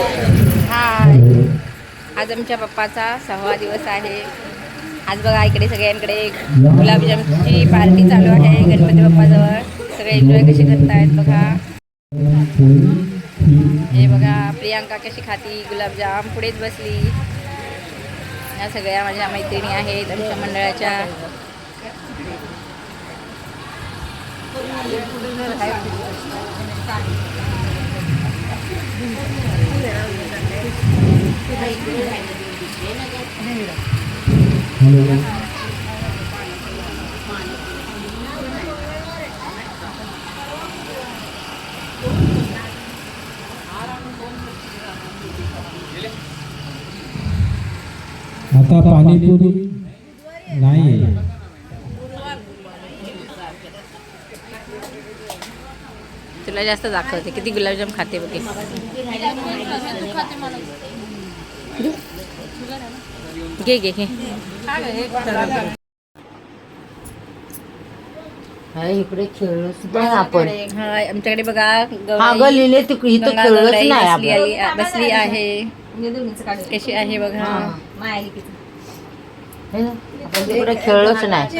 हाय. आज आमच्या पप्पाचा सहावा दिवस आहे. आज बघा इकडे सगळ्यांकडे गुलाबजामची पार्टी चालू आहे गणपती बाप्पाजवळ. सगळे एन्जॉय कसे करतायत बघा. हे बघा प्रियांका कशी खाती गुलाबजाम पुढेच बसली. या सगळ्या माझ्या मैत्रिणी आहेत आमच्या मंडळाच्या. आता पाणीपुरी नाही तुला जास्त दाखवते. किती गुलाबजाम खाते बघे. घे घे घे. हा, इकडे खेळलोच नाही आपण. हा आमच्याकडे बघा हा ग लिहिले तिकडे इथं खेळलोच नाही बसली आपण. आली- बसली आहे. कशी आहे बघा. हा. हे ना, आपण तिकडे खेळलोच नाही.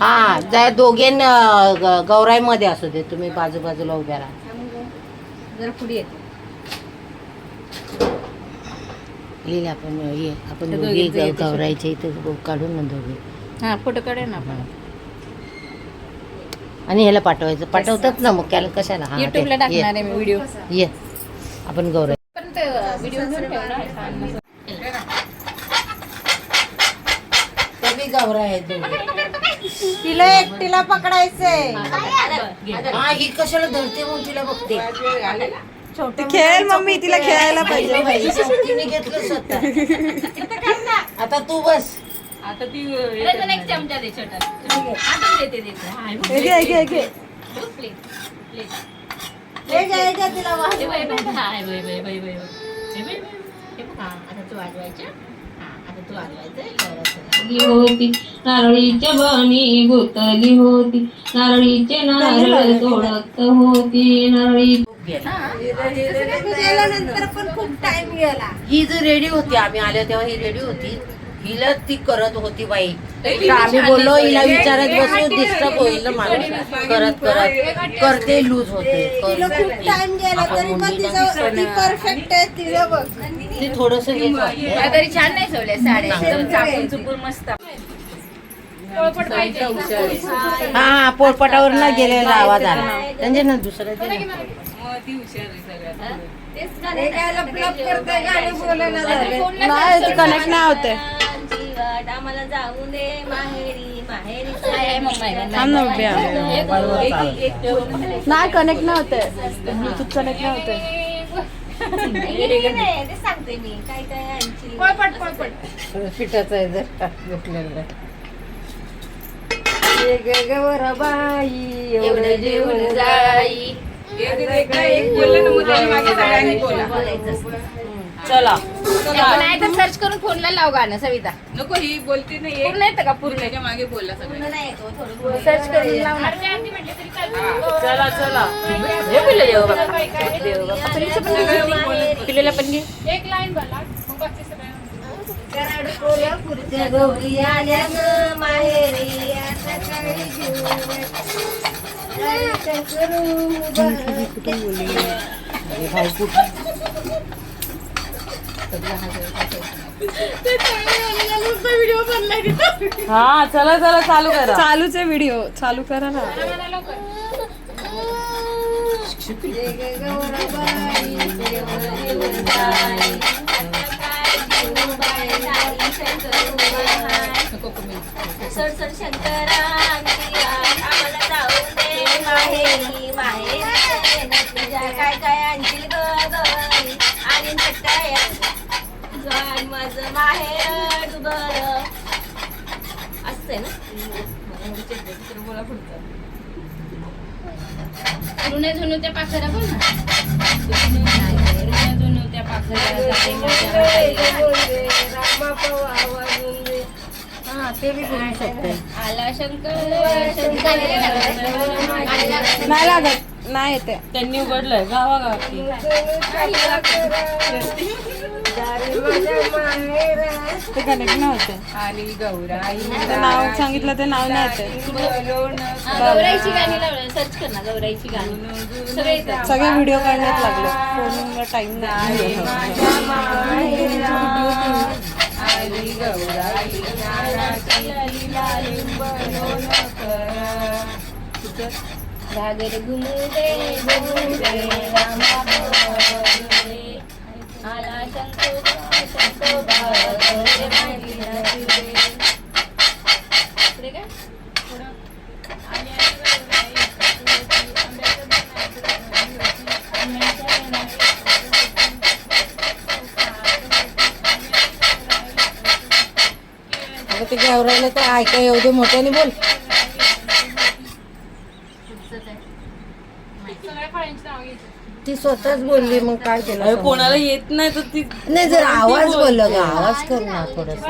हा जा दोघे गौराई मध्ये असू दे तुम्ही बाजू बाजूला उभ्या राहा. जरा पुढे येते. लिहिले आपण ये आपण दोघे गौराईच्या इथं काढून ना दोघे. हा फोटो ना आपण. आणि ह्याला पाठवायचं. पाठवतात ना मग त्याला कशाला? हा, युट्यूबला ते- ये, टाकणार आहे मी व्हिडिओ ये. आपण गौराई. पण ते व्हिडिओ ते गौराई आहेत. तिला एकटीला पकडायचंय. हा ही कशाला धरते म्हणून तिला बघते. खेळ मम्मी तिला खेळायला पाहिजे. तिने घेतलं स्वतः. आता तू बस. रंजन एक चमचा दे छोटा. आता देते देते. हाय, बघ. हे घे, घे, घे. बघ, plate, plate. हे घे, हे घे, तिला होती. नारळीच्या बनी गुंतली होती. नारळीचे नारळ तोडत होती. नारळी गेल्यानंतर पण खूप टाइम गेला. ही जी रेडी होती आम्ही आल्या तेव्हा ही रेडी होती. हिला ती करत होती बाई. तर आम्ही बोललो हिला विचारत बसू डिस्टर्ब होईल ना माणूस. करत करत. करते लूज होते. तिला खूप करते. टाइम गेला आपण तरी पण मुलीला तिचं ती परफेक्ट आहे तिला बघ. ती थोडस. मला तरी छान नाही सवल्या साड्या. एकदम चापून चुपून मस्त. हा हा पोळपटावर ना गेलेला आवाज आला. म्हणजे ना दुसरं ते नाही. हे काय लपलप करते गाणी बोलायला झाले नाही, ती कनेक्ट नाही होते आम्हाला जाऊ दे माहेरी माहेरी. नाही कनेक्ट नाही होते ब्लूटूथ कनेक्ट नाही होते सांगते मी काय काय आणखी पिठाचं आहे जर घेतलेलं बाई एवढं जेवण जाई चला नाही तर सर्च करून फोनला लाव गाणं सविता. नको ही बोलती नाही पूर्ण येतं का पूर्ण? त्याच्यामागे बोलला सगळं. सर्च करून लावणार चला चला. हे पिल्लं देव. पिल्लूचं पण घे. पिल्लूला पण घे. गौरी आल्या ग माहेरी आता काय हा चला चला चालू करा. चालूच आहे व्हिडिओ चालू करा ना. Sir sir Shankara. डुबर असते ना? ऋणे पाखरा बोल ना. ऋणे पाखरा ते बी करू शकते. आला शंकर. शंकर. नाही लागत. नाही येते. त्यांनी उघडलंय. गावा गावाची ते कनेक्ट नव्हते. आली गौराई ते नाव सांगितलं ते नाव नाही येते गौराईची गाणी लावलं. सर्च कर ना गौराईची गाणी. सगळे येतात सगळे व्हिडिओ काढण्यात लागले. फोनवर टाइम नाही. आली गौराई घागर घुमू दे घुमू दे रामा आला शंकोबा शंकोबा गौरे ते गावरायला तर ऐका एवढे मोठ्याने बोल. ती स्वतःच बोलली मग काय केलं कोणाला येत नाही तर ती नाही जर आवाज बोललं ग आवाज कर ना थोडस.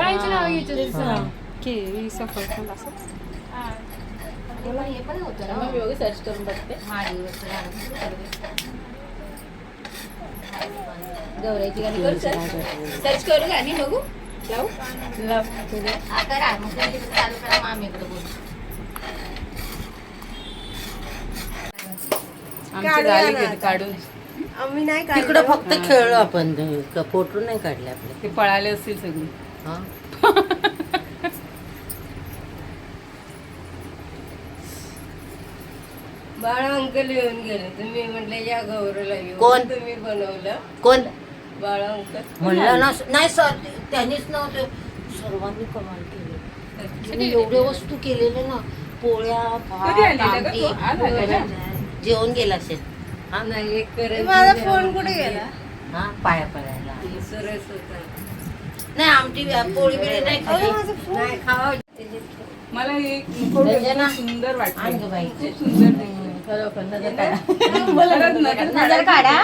केळी सफरचंद असं सर्च करून बघते. गौराईची गाणी करू सर्च करू गाणी बघू. लावू. हा, करा. मग चालू करा, मग काढून. आम्ही नाही तिकडं फक्त खेळलो आपण फोटो नाही काढले आपले? ते पळाले असतील सगळी. हा? बाळ अंकल येऊन गेले. तुम्ही म्हटलं या गौरवला कोण? तुम्ही बनवलं. कोण? बाळ अंकल. म्हणलं ना नाही सर त्यांनीच नव्हते. सर्वांनी कमाल केली. तुम्ही एवढे वस्तू केलेले ना पोळ्या कधी भात आलेला का आमटी तो? आज आलेला? जेवण गेला असेल हा नाही एक करायची माझा फोन कुठे गेला? हा पाया पडायला. सरस होता. नाही आमटी पोळी बिळी नाही खाल्ली. नाही खावा. मला एक रंजना, सुंदर आण वाटतं गं बाई. खूप सुंदर ते. खरोखर नजर काढा. खरंच नजर काढा.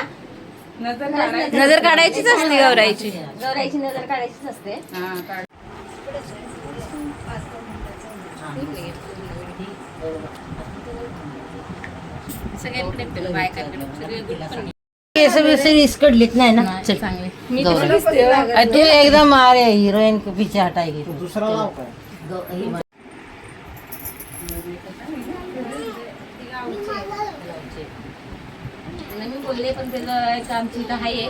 नजर काढायची नजर काढायचीच असते. गौराईची. गौराईची नजर काढायचीच असते. हा काढ. सगळ्यांकडे बायकांकडे सगळे good पण केस बिस इसकडलीत नाही ना? चल. मी दिसते हो? तू एकदम अरे हिरोईन के पीछे हटाएगी तू दुसरा नाव काय? गौ- मा- आणि मी बोलले पण त्याचं एक आमची इथं आहे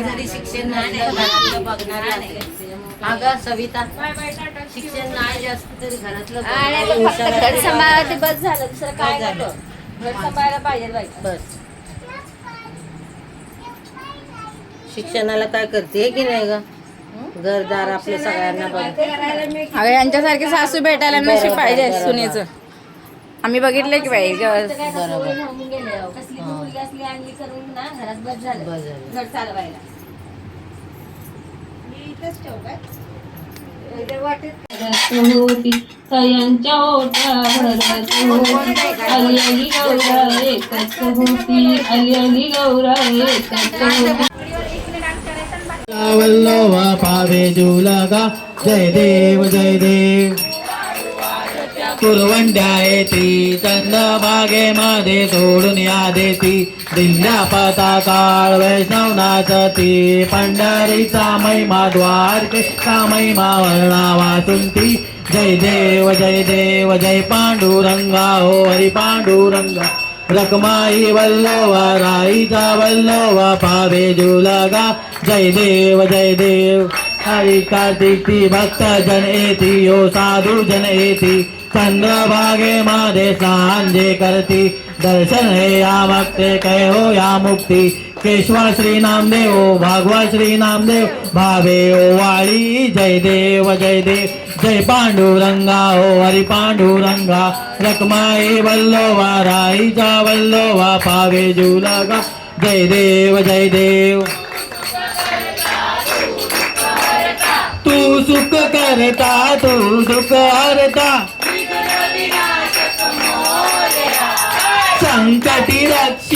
जरी शिक्षण नाही बघणारे. अगं सविता शिक्षण जास्त तरी घरातलं फक्त घर. सांभाळा ते बस झालं दुसरं काय झालं. नको. घर सांभाळायला पाहिजे बाई. बस. शिक्षणाला काय करते की नाही ग? घरदार आपल्या सगळ्यांना बघ. अगं यांच्यासारखी सासू भेटायला नशीब पाहिजे सुनेचं. आम्ही बघितलं की बाई ग- बरोबर. कसली हा. मुलगी असली आणली करून ना घरात बस झालं. बस झालं. घर चालवायला. होती सयांच्या ओठावर अली अली गौरा एकच होती अली अली गौरा एकच होती वल्लवा पावे जुलगा जय देव जय देव. कुरवंड्या येती मागे मध्ये सोडून या देती दिल्या पता काळ वैष्णव नाचती पंढरीचा महिमा द्वारकेचा महिमा वर्णा वाचून ती जय देव जय देव जय पांडुरंगा हो हरी पांडुरंगा. रकमाई वल्लवा राईचा वल्लवा पावे जुलगा. जय देव जय देव. हरी कार्तिकी भक्त जन येती ओ साधू जन येती चंद्रभागे मध्ये सांजे करती। दर्शन हे या भक्ते कै हो या मुक्ती। केशवा श्री नामदेव ओ भागवा श्री नामदेव भावे ओ वाळी। जय देव जय देव जय पांडुरंगा ओ हरी पांडुरंगा। रखमाई वल्लोवा राईचा वल्लोवा पावे जुलगा। जय देव जय देव। तू सुख करता तू सुख हरता। I'm tira, tira.